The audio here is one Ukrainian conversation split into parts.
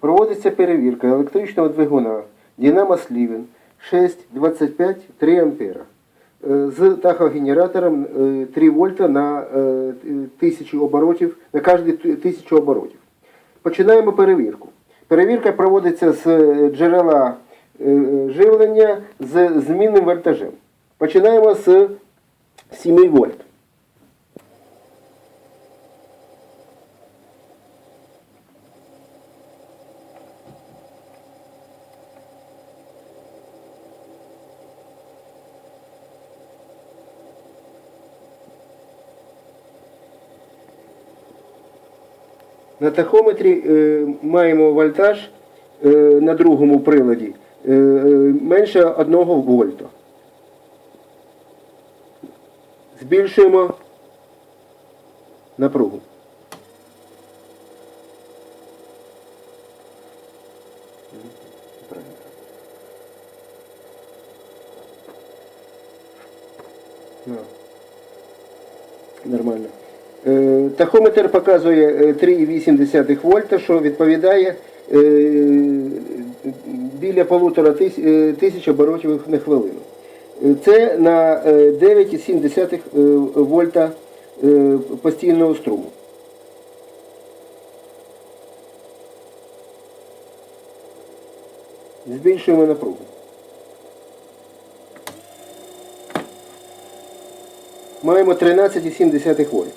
Проводиться перевірка електричного двигуна Динамо Сливен 6,25 3 ампера е, з тахогенератором е, 3 вольта на е, тисячу оборотів, на кожні тисячу оборотів. Починаємо перевірку. Перевірка проводиться з е, джерела е, живлення з змінним вольтажем. Починаємо з 7 вольт. На тахометрі е, маємо вольтаж е, на другому приладі е, менше 1 вольта. Збільшуємо напругу. Нормально. Е, Тахометр показує е, 3,8 вольта, що відповідає е, біля полутора тис- е, тисяч оборотів на хвилину. Е, Це на е, 9,7 е, вольта е, постійного струму. Збільшуємо напругу. Маємо 13,7 вольт.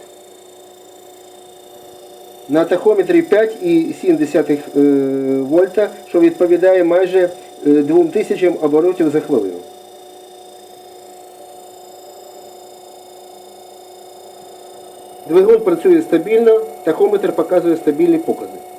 На тахометрі 5,7 е, вольта, що відповідає майже е, 2000 оборотів за хвилину. Двигун працює стабільно, тахометр показує стабільні покази.